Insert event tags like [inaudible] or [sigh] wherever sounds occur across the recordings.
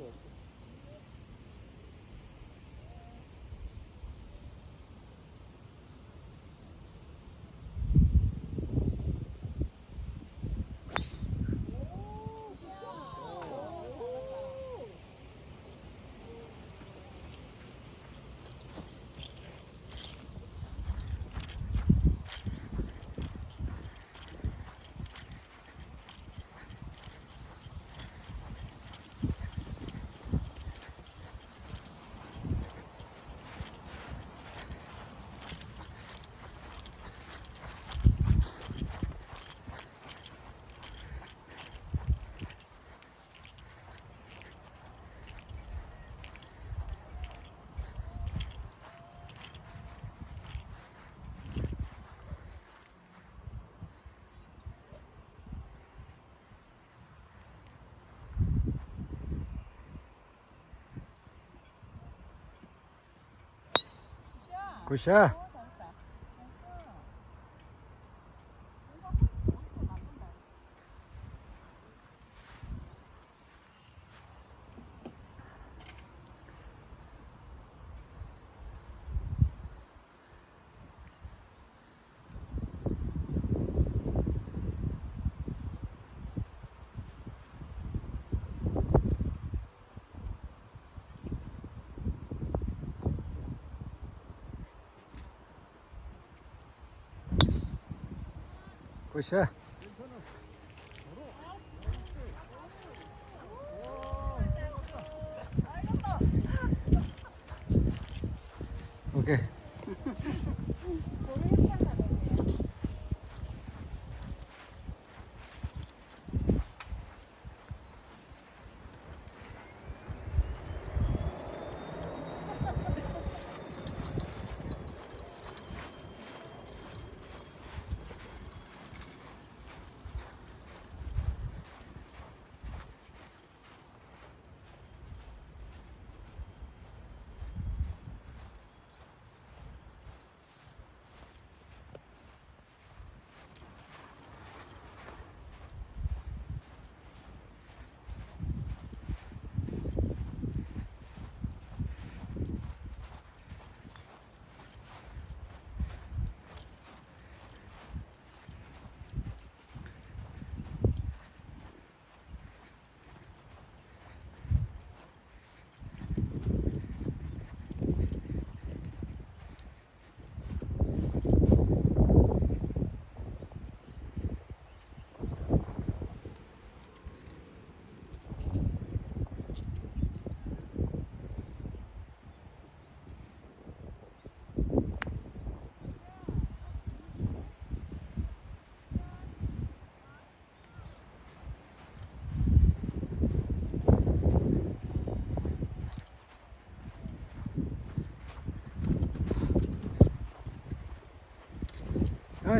Yes 굿 샷.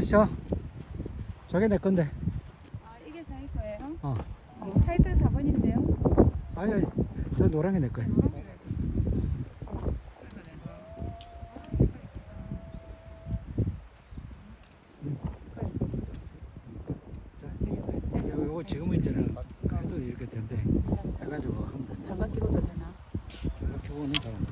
아시죠? 저게 내 건데. 아 이게 자기 거예요? 어. 어, 타이틀 4번인데요. 아니, 아니, 저 노란 게내 이거, 이거 지금은 이제는 그래도 이렇게 된대. 해가지고 한번 장갑 끼고도 되나? 피고는 잘안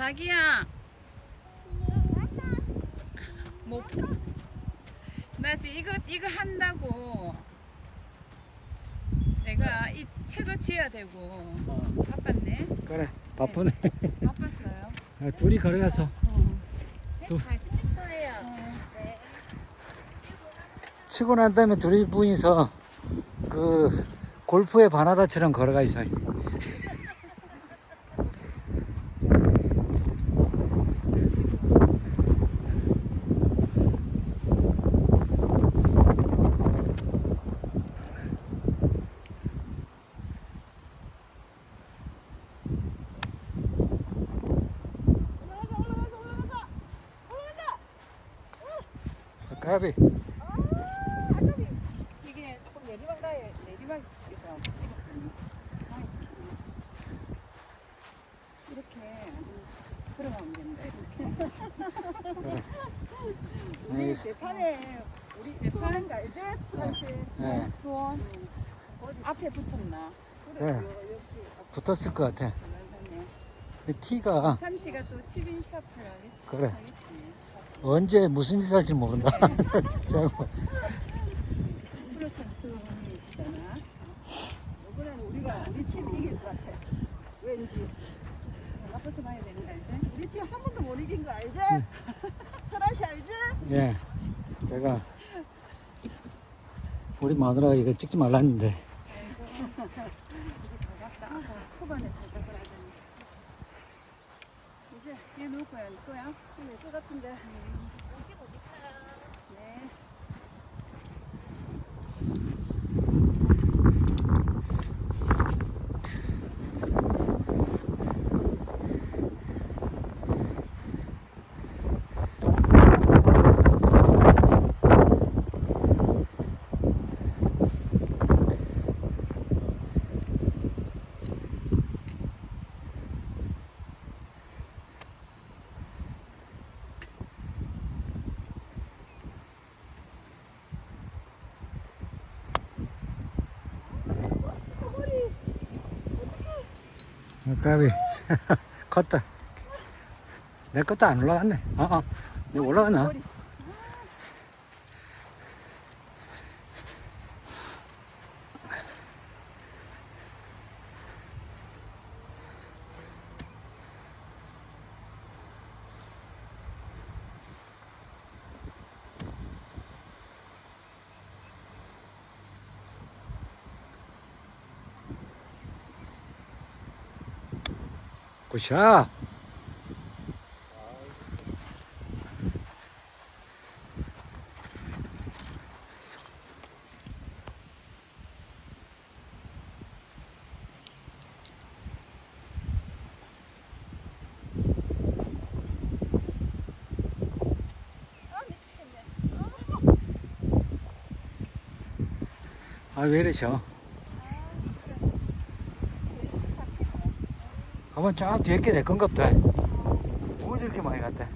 자기야. 뭐? 나 지금 이거 이거 한다고. 내가 이 채도 지어야 되고 어, 바빴네. 그래, 바쁘네. 바빴어요. 아, 둘이 걸어가서. 어. 또. 40m예요. 치고 난 다음에 둘이 분이서 그 골프의 바나다처럼 걸어가 있어요. 까비. 이게 조금 내리막 나에 내리막에서 찍었거든요. 이상하게 찍혔네. 이렇게 걸어가면 된다. 이렇게. [laughs] 네. 우리 대판에 우리 대판인 거 알지? 사실 네. 투원 앞에 붙었나? 네. 여기 붙었을 것 같아. 이 티가 삼시가 또 치빈 샤프를 그래. 하겠지. 언제 무슨 짓을 할지 모른다. 잘못. 프로선 수원이 있잖아. 이번에는 우리가 우리 팀 이길 것 같아. 왠지 앞에서 봐야 되는 거 알지? 우리 팀 한 번도 못 이긴 거 알지? 설아 씨 알지? 예. 제가 우리 마누라가 이거 찍지 말랐는데 [laughs] 초반에 시작을 하더니. 이제 얘 누구 거야? 네 거야? 될것 같은데. 네. 까비 [laughs] 컸다. 내 것도 안 올라갔네. 어, 어. 내 올라갔나? 굿샷. 아, 왜 이러셔? 가만 쫙 뒤에 게내 건가 보다. 뭐가 저렇게 많이 갔대?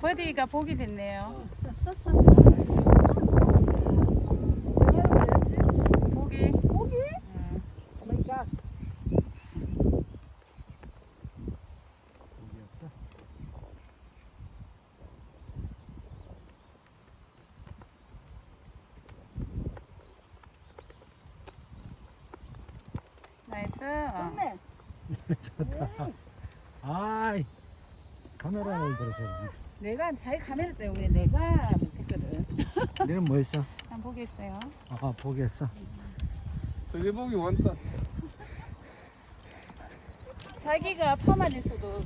버디가 복이 됐네요. 복이. 음. 오마이갓. 여기였어. 나이스. 어. 좋네. [laughs] 좋다. 아이 카메라를 들어서 내가 자기 카메라 때문에 내가 못했거든. [laughs] 너는 뭐 했어? 한번 보겠어요. 아 보겠어. 서대복이 원다. 자기가 파만 있어도